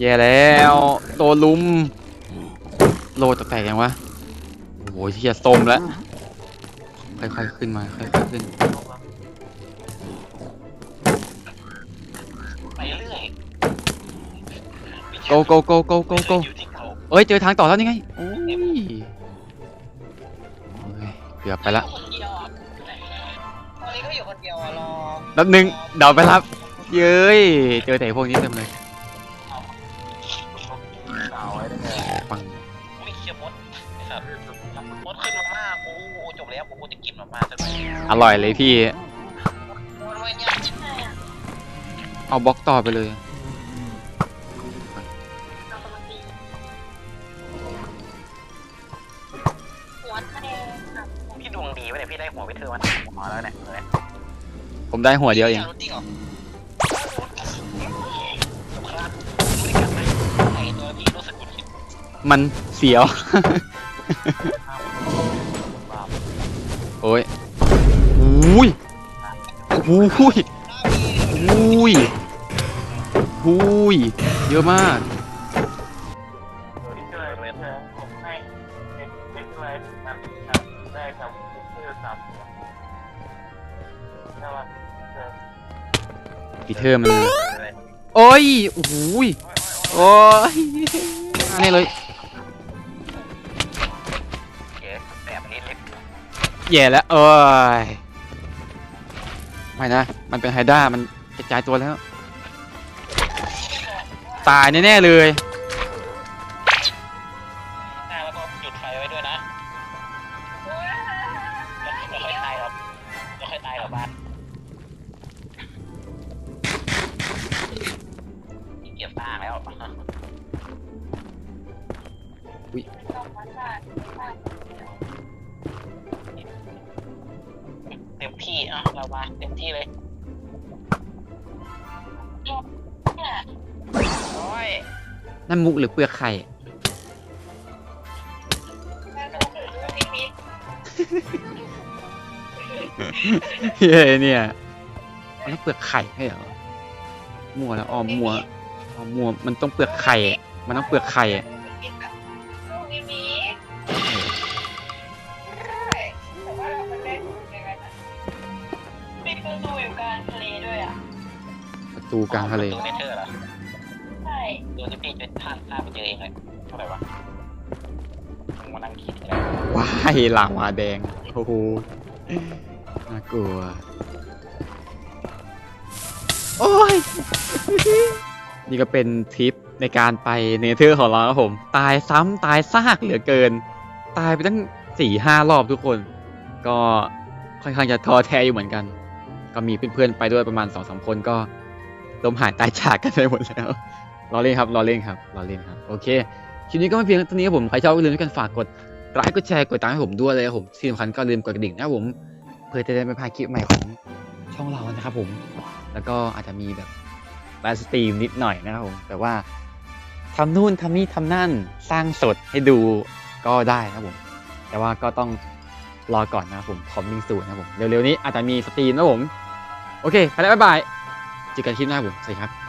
แย่แล้วโดนลุม โลจะแตกยังวะโอ้โหเฮียส้มแล้วค่อยๆขึ้นมาค่อยๆขึ้นไปเรื่อย go go go go go go อยู่ที่เขาเอ้ยเจอทางต่อแล้วนี่ไงโอ้ยโอ้ยเกือบไปละคนเดียวอะตอนนี้ก็อยู่คนเดียวอะรอแป๊บนึงเดาไปรับ เย้ยเจอแต่พวกนี้เต็มเลย ไอ้สัตว์มดขึ้นมาม่ากูจบแล้วกูจะกินมาม่าสักหน่อยอร่อยเลยพี่วันวันยังใช่อะเอาบล็อกต่อไปเลยเรากำลังดีหัวทะเลอะพี่ดวงดีวะเนี่ยพี่ได้หัววิเทอร์มาหัวแล้วเนี่ยเลยผมได้หัวเดียวเองจริงเหรอสำคัญไม่ได้กันไหมไอ้ตัวพี่รู้สึกคุณคิดมันเสียว โอ้ยอุ้ยอุ้ยอุ้ยอุ้ยเยอะมากปีเทอร์มัน โอ้ยโอ้ยโอ้ยอันนี้เลย แย่แล้วเอ้ยไม่นะ มันเป็นไฮด้ามันกระจายตัวแล้ว ตายแน่ๆเลยแล้วก็จุดไฟไว้ด้วยนะแล้วค่อยตายหรอกแล้วค่อยตายหรอบ้านเก็บสร้างแล้วเต็มที่อะเรามาเต็มที่เลยโอ้ยนั่นมุกหรือเปลือกไข่เฮ้ยเนี่ยมันต้องเปลือกไข่ให้เหรอมัวแล้วออมมัวออมมัวมันต้องเปลือกไข่ มันต้องเปลือกไข่อะางทะเลด้วยอะ ประตูกลางทะเลตัวเนเธอร์เหรอใช่ตัวที่พี่จะท่านท่าไปเจอเองเลยเท่าไหร่วะมึงมานั่งคิดเลยว้ายหลามมาแดง โอ้โห น่ากลัว โอ้ย นี่ก็เป็นทริปในการไปเนเธอร์ของเราครับผม ตายซ้ำตายซากเหลือเกิน ตายไปตั้งสี่ห้ารอบทุกคน ก็ค่อนข้างจะท้อแท้อยู่เหมือนกัน ก็มีเพื่อนๆไปด้วยประมาณสองสามคนก็ล้มหายตายจากกันไปหมดแล้วรอเล่นครับรอเล่นครับรอเล่นครับโอเคคลิปนี้ก็ไม่เพียงเท่านี้ครับผมใครชอบก็ลืมช่กันฝากกดไลค์กดแชร์กดติดตามให้ผมด้วยเลยครับผมที่สำคัญก็ลืมกดกระดิ่งนะครับผมเพื่อจะได้ไม่พลาดคลิปใหม่ของช่องเรานะครับผม แล้วก็อาจจะมีแบบไลฟ์สตรีมนิดหน่อยนะครับผมแต่ว่าทำนู่นทำนี่ทำนั่นสร้างสดให้ดูก็ได้นะครับผม แต่ว่าก็ต้องรอก่อนนะครับผมคอมมิ่งสูนะครับผม เร็วๆนี้อาจจะมีสตรีมนะครับผม โอเค ไปแล้วบ๊ายบาย เจอกันคลิปหน้าผมสวัสดีครับ